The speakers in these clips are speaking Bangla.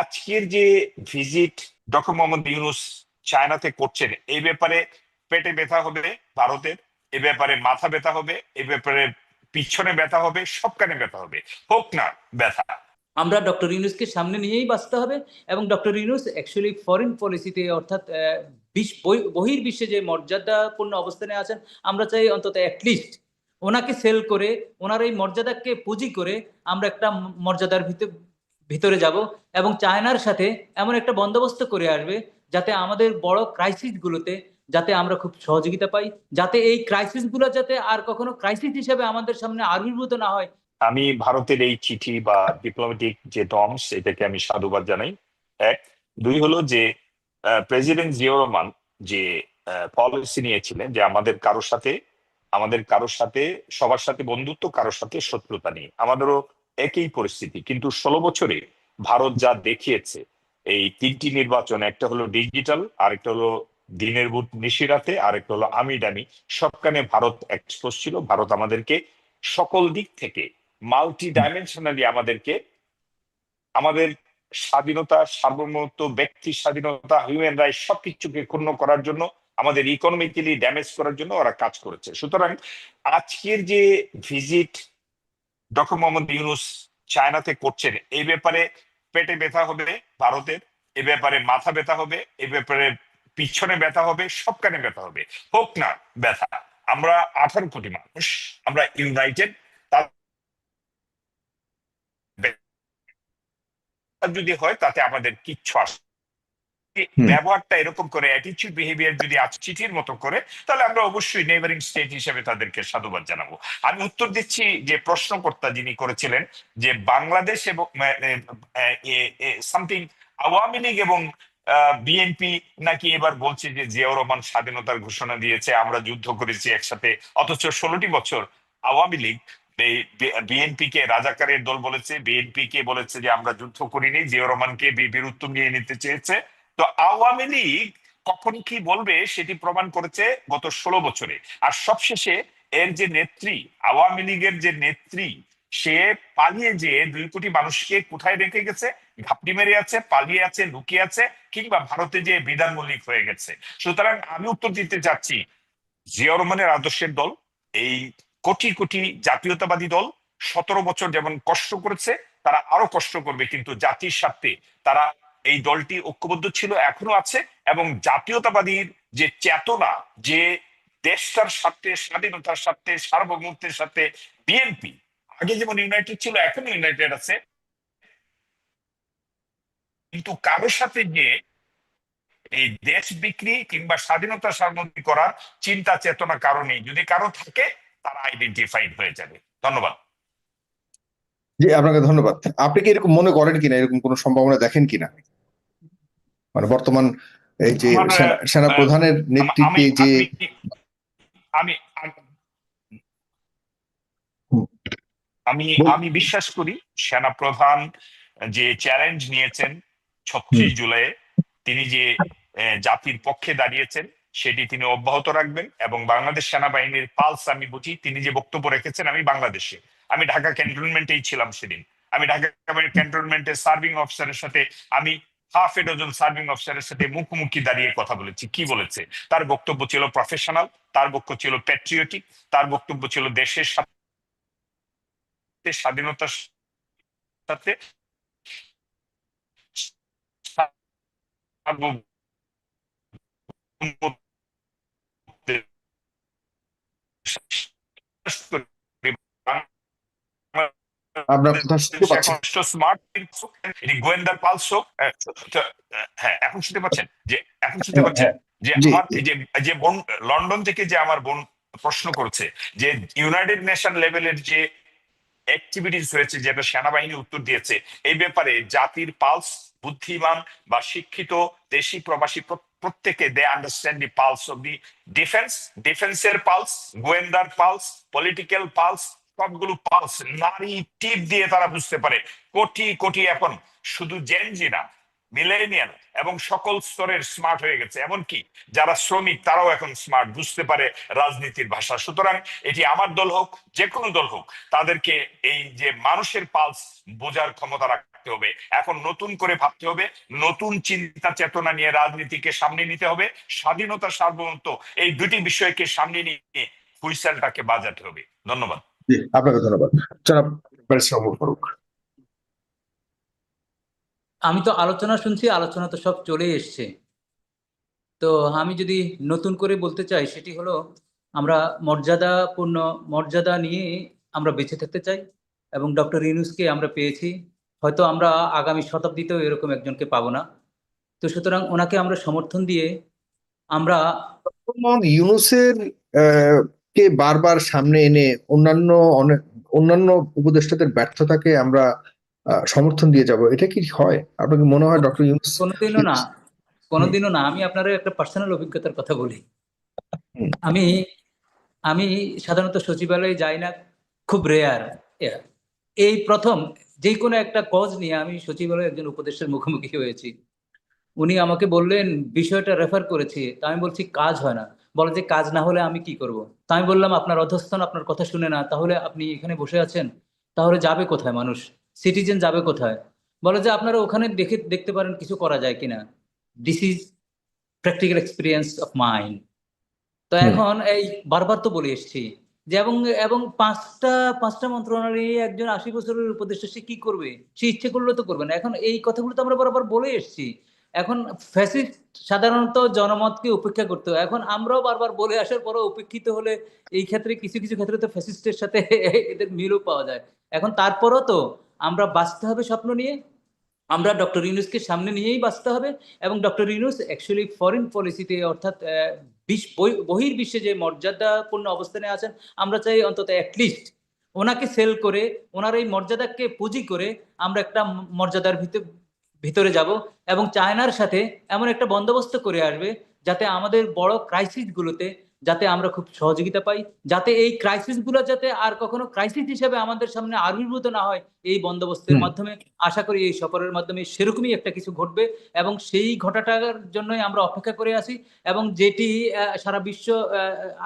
আজকের যে ভিজিট ডক্টর মোহাম্মদ ইউনুস চায়নাতে করছেন, এই ব্যাপারে পেটে ব্যথা হবে ভারতের, এ ব্যাপারে মাথা ব্যথা হবে, এ ব্যাপারে পিছনে ব্যথা হবে, সব কানে ব্যথা হবে। হোক না ব্যথা। আমরা ডক্টর ইউনুসকে সামনে নিয়েই বাঁচতে হবে এবং ডক্টর ইউনুস অ্যাকচুয়ালি ফরেন পলিসিতে অর্থাৎ বহির্বিশ্বে যে মর্যাদাপূর্ণ অবস্থানে আছেন, আমরা চাই অন্তত অ্যাটলিস্ট ওনাকে সেল করে, ওনার এই মর্যাদাকে পুঁজি করে আমরা একটা মর্যাদার ভিতর ভিতরে যাব এবং চায়নার সাথে এমন একটা বন্দোবস্ত করে আসবে যাতে আমাদের বড় ক্রাইসিস গুলোতে যাতে আমরা খুব সহযোগিতা পাই, যাতে এই ক্রাইসিসগুলো যাতে আর কখনো ক্রাইসিস হিসেবে আমাদের সামনে আবির্ভূত না হয়। আমি ভারতের এই চিঠি বা ডিপ্লোম্যাটিক যে টর্মস এটাকে আমি সাধুবাদ জানাই। এক, দুই হলো যে প্রেসিডেন্ট জিয়াউর রহমান যে পলিসি নিয়েছিলেন যে আমাদের কারোর সাথে, আমাদের কারোর সাথে, সবার সাথে বন্ধুত্ব, কারোর সাথে শত্রুতা নেই। আমাদেরও একই পরিস্থিতি। কিন্তু ষোলো বছরে ভারত যা দেখিয়েছে, এই তিনটি নির্বাচন, একটা হলো ডিজিটাল, আরেকটা হলো দিনের বুট নিশিরাতে, আরেকটা হলো আমি ডামি সবখানে ভারত এক্সপোজ ছিল। ভারত আমাদেরকে সকল দিক থেকে মাল্টি ডাইমেনশনালি আমাদেরকে, আমাদের স্বাধীনতা, সার্বভৌমত্ব, ব্যক্তি স্বাধীনতা হিউম্যান রাইট সবকিছুকে ক্ষুণ্ণ করার জন্য, আমাদের ইকোনমিক্যালি ড্যামেজ করার জন্য ওরা কাজ করেছে। সুতরাং আজকের যে ভিজিট ডক্টর মোহাম্মদ ইউনুস চায়নাতে করছেন এই ব্যাপারে পেটে ব্যথা হবে ভারতের, এ ব্যাপারে মাথা ব্যথা হবে, এ ব্যাপারে পিছনে ব্যথা হবে, সব কানে ব্যথা হবে হোক না ব্যথা, আমরা আঠারো কোটি মানুষ, আমরা ইউনাইটেড যদি হয় তাতে আমাদের কিচ্ছু আসে। ব্যবহারটা এরকম করে অ্যাটিচিউড বিহেভিয়ার যদি আজ চিঠির মতো করে, তাহলে আমরা অবশ্যই নেবারিং স্টেট হিসেবে তাদেরকে সাধুবাদ জানাব। আমি উত্তর দিচ্ছি যে প্রশ্নকর্তা যিনি করেছিলেন যে বাংলাদেশ এবং সামথিং আওয়ামী লীগ এবং বিএনপি নাকি এবার বলছে যে জিয়াউর রহমান স্বাধীনতার ঘোষণা দিয়েছে, আমরা যুদ্ধ করেছি একসাথে, অথচ ষোলোটি বছর আওয়ামী লীগ বিএনপি কে রাজাকারের দল বলেছে বিএনপি কে বলেছে যে আমরা যুদ্ধ করিনি, জিয়াউর রহমানকে বীরত্ব নিয়ে নিতে চেয়েছে। তো আওয়ামী লীগ কখন কি বলবে সেটি প্রমাণ করেছে গত ষোলো বছরে। আর সবশেষে এর যে নেত্রী, আওয়ামী লীগের যে নেত্রী, সে পালিয়ে যে দুই কোটি মানুষকে কোথায় রেখে গেছে? ঘাপটি মেরে আছে, পালিয়ে আছে, লুকিয়ে আছে, কিংবা ভারতে যে বিধান মল্লিক হয়ে গেছে। সুতরাং আমি উত্তর দিতে চাচ্ছি জিয়াউর রহমানের আদর্শের দল, এই কোটি কোটি জাতীয়তাবাদী দল, সতেরো বছর যেমন কষ্ট করেছে, তারা আরও কষ্ট করবে, কিন্তু জাতির স্বার্থে তারা এই দলটি ঐক্যবদ্ধ ছিল, এখনও আছে, এবং জাতীয়তাবাদীর যে চেতনা, যে দেশটার স্বার্থে, স্বাধীনতার স্বার্থে, সার্বভৌমত্বের সাথে বিএনপি আগে যেমন ইউনাইটেড ছিল, এখনও ইউনাইটেড আছে। কিন্তু কারোর সাথে যে এই দেশ বিক্রি কিংবা স্বাধীনতা সার্বভৌম করার চিন্তা, চেতনা কারণে যদি কারও থাকে, তারা আইডেন্টিফাইড হয়ে যাবে। ধন্যবাদ। জি, আপনাকে ধন্যবাদ। আপনি কি এরকম মনে করেন কিনা? এরকম কোনো সম্ভাবনা দেখেন কিনা? মানে বর্তমান এই যে মানে, সেনা- সেনা প্রধানের নেতৃত্বে যে আমি আমি আমি বিশ্বাস করি সেনা প্রধান যে চ্যালেঞ্জ নিয়েছেন ছত্রিশ জুলাই তিনি যে জাতির পক্ষে দাঁড়িয়েছেন সেটি তিনি অব্যাহত রাখবেন এবং বাংলাদেশ সেনাবাহিনীর পালস আমি বুঝি তিনি যে বক্তব্য রেখেছেন আমি বাংলাদেশে। আমি ঢাকা ক্যান্টনমেন্টেই ছিলাম সেদিন। আমি ঢাকা ক্যান্টনমেন্টে সার্ভিং অফিসারের সাথে আমি হাফ এ ডজন সার্ভিং অফিসারের সাথে মুখোমুখি দাঁড়িয়ে কথা বলেছি। কি বলেছে? তার বক্তব্য ছিল প্রফেশনাল তার বক্তব্য ছিল প্যাট্রিয়টিক তার বক্তব্য ছিল দেশের সাথে স্বাধীনতার সাথে আপনার কথা শুনতে পাচ্ছি? স্মার্ট গোয়েন্দার পালস আহ, হ্যাঁ এখন শুনতে পাচ্ছেন? যে এখন শুনতে পাচ্ছেন যে আমার যে বোন লন্ডন থেকে যে আমার বোন প্রশ্ন করছে যে ইউনাইটেড নেশন লেভেলের যে অ্যাক্টিভিটিস হয়েছে যেটা সেনাবাহিনী উত্তর দিয়েছে এই ব্যাপারে জাতির পালস বুদ্ধিমান বা শিক্ষিত দেশি প্রবাসী প্রত্যেকে they understand the pulse of the defence ডিফেন্সের পালস গোয়েন্দার পালস পলিটিক্যাল পালস সবগুলো পালস নারী টিপ দিয়ে তারা বুঝতে পারে। কোটি কোটি এখন শুধু জেনজি না মিলেনিয়াল এবং সকল স্তরের স্মার্ট হয়ে গেছে। এমনকি যারা শ্রমিক, তারাও এখন স্মার্ট বুঝতে পারে রাজনীতির ভাষা। সুতরাং এটি আমার দল হোক যে কোনো দল হোক, তাদেরকে এই যে মানুষের পালস বোঝার ক্ষমতা রাখতে হবে। এখন নতুন করে ভাবতে হবে, নতুন চিন্তা চেতনা নিয়ে রাজনীতিকে সামনে নিতে হবে। স্বাধীনতা সার্বভৌমত্ব, এই দুটি বিষয়কে সামনে নিয়ে হুইসেলটাকে বাজাতে হবে। ধন্যবাদ। আপনাকে ধন্যবাদ। জনাব ব্যারিস্টার ফারুক। আমি তো আলোচনা শুনছি আলোচনা তো সব চলে এসছে। তো আমি যদি নতুন করে বলতে চাই সেটি হলো আমরা মর্যাদাপূর্ণ মর্যাদা নিয়ে আমরা বেঁচে থাকতে চাই এবং ডক্টর ইউনুসকে আমরা পেয়েছি। হয়তো আমরা আগামী শতাব্দীতেও এরকম একজনকে পাবো না। তো সুতরাং ওনাকে আমরা সমর্থন দিয়ে আমরা ইউনুসের কে বারবার সামনে এনে অন্যান্য অনেক অন্যান্য উপদেষ্টাদের ব্যর্থতাকে আমরা সমর্থন দিয়ে যাব এটা কি হয়? আপনার কি মনে হয় ডক্টর ইউনুস? কোনোদিনও না কোনোদিনও না আমি আপনার একটা পার্সোনাল অভিজ্ঞতার কথা বলি। আমি আমি সাধারণত সচিবালয়ে যাই না খুব রেয়ার এই প্রথম যে কোনো একটা কজ নিয়ে আমি সচিবালয়ে একজন উপদেষ্টার মুখোমুখি হয়েছি। উনি আমাকে বললেন বিষয়টা রেফার করেছি তা আমি বলছি কাজ হয় না। বলে যে কাজ না হলে আমি কি করব? তা আমি বললাম আপনার অধস্তন আপনার কথা শুনে না তাহলে আপনি এখানে বসে আছেন তাহলে যাবে কোথায় মানুষ? সিটিজেন যাবে কোথায়? বলে যে আপনারা ওখানে দেখে দেখতে পারেন কিছু করা যায় কিনা। This is practical experience of mind তো এখন এই বারবার তো বলে এসেছি যে এবং এবং পাঁচটা পাঁচটা মন্ত্রণালয়ে একজন আশি বছরের উপদেষ্টা সে কি করবে? সে ইচ্ছে করলে তো করবে না। এখন এই কথাগুলো তো আমরা বারবার বলে এসেছি। এখন ফ্যাসিস্ট সাধারণত জনমতকে উপেক্ষা করতে হয়। এখন আমরাও বারবার বলে আসার পরও উপেক্ষিত হলে এই ক্ষেত্রে কিছু কিছু ক্ষেত্রে তো ফ্যাসিস্টের সাথে এদের মিলও পাওয়া যায়। এখন তারপরও তো আমরা বাঁচতে হবে স্বপ্ন নিয়ে, আমরা ডক্টর ইউনুসকে সামনে নিয়েই বাঁচতে হবে এবং ডক্টর ইউনুস অ্যাকচুয়ালি ফরেন পলিসিতে অর্থাৎ বহির্বিশ্বে যে মর্যাদাপূর্ণ অবস্থানে আছেন, আমরা চাই অন্তত অ্যাটলিস্ট ওনাকে সেল করে, ওনার এই মর্যাদাকে পুঁজি করে আমরা একটা মর্যাদার ভিতর ভিতরে যাব এবং চায়নার সাথে এমন একটা বন্দোবস্ত করে আসবে যাতে আমাদের বড় ক্রাইসিসগুলোতে যাতে আমরা খুব সহযোগিতা পাই যাতে এই ক্রাইসিসগুলো যাতে আর কখনো ক্রাইসিস হিসেবে আমাদের সামনে আবির্ভূত না হয় এই বন্দোবস্তের মাধ্যমে। আশা করি এই সফরের মাধ্যমে সেরকমই একটা কিছু ঘটবে এবং সেই ঘটাটার জন্যই আমরা অপেক্ষা করে আছি এবং যেটি সারা বিশ্ব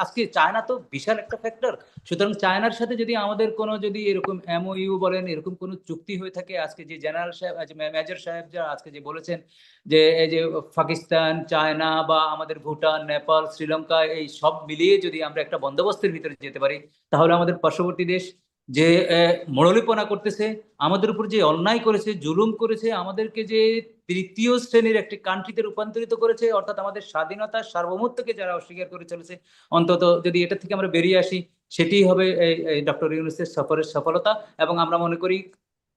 আজকে চায়না তো বিশাল একটা ফ্যাক্টর সুতরাং চায়নার সাথে যদি আমাদের কোনো যদি এরকম এমওইউ বলেন এরকম কোনো চুক্তি হয়ে থাকে আজকে যে জেনারেল সাহেব মেজর সাহেব যা আজকে যে বলেছেন যে এই যে পাকিস্তান চায়না বা আমাদের ভুটান নেপাল শ্রীলঙ্কা এই সব মিলিয়ে যদি আমরা একটা বন্দোবস্তের ভিতরে যেতে পারি তাহলে আমাদের পার্শ্ববর্তী দেশ যে আহ, মোড়লিপনা করতেছে আমাদের উপর যে অন্যায় করেছে জুলুম করেছে আমাদেরকে যে তৃতীয় শ্রেণির একটি কান্ট্রিতে রূপান্তরিত করেছে অর্থাৎ আমাদের স্বাধীনতা সার্বভৌমত্বকে যারা অস্বীকার করে চলেছে অন্তত যদি এটা থেকে আমরা বেরিয়ে আসি সেটি হবে এই ডক্টর ইউনুসের সফরের সফলতা এবং আমরা মনে করি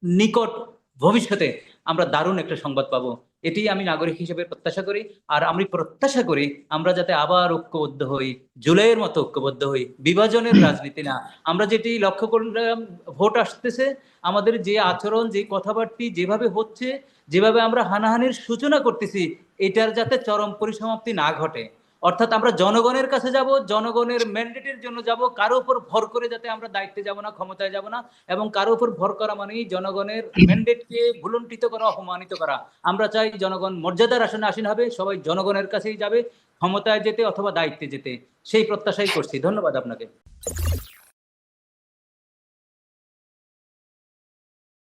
নিকট ভবিষ্যতে আমরা দারুণ একটা সংবাদ পাবো। এটি আমি নাগরিক হিসেবে প্রত্যাশা করি। আর আমি প্রত্যাশা করি আমরা যাতে আবার ঐক্যবদ্ধ হই, জুলাইয়ের মতো ঐক্যবদ্ধ হই, বিভাজনের রাজনীতি না। আমরা যেটি লক্ষ্য করলাম, ভোট আসতেছে, আমাদের যে আচরণ, যে কথাবার্তি যেভাবে হচ্ছে, যেভাবে আমরা হানাহানির সূচনা করতেছি, এটার যাতে চরম পরিসমাপ্তি না ঘটে। অর্থাৎ আমরা জনগণের কাছে যাব, জনগণের ম্যান্ডেটের জন্য যাব, কারও উপর ভর করে যাতে আমরা দায়িত্বে যাব না, ক্ষমতায় যাব না, এবং কারও উপর ভর করা মানেই জনগণের ম্যান্ডেটকে ভুলণ্ঠিত করা, অপমানিত করা। আমরা চাই জনগণ মর্যাদার আসনে আসীন হবে, সবাই জনগণের কাছেই যাবে, ক্ষমতায় যেতে অথবা দায়িত্বে যেতে। সেই প্রত্যাশাই করছি। ধন্যবাদ আপনাকে।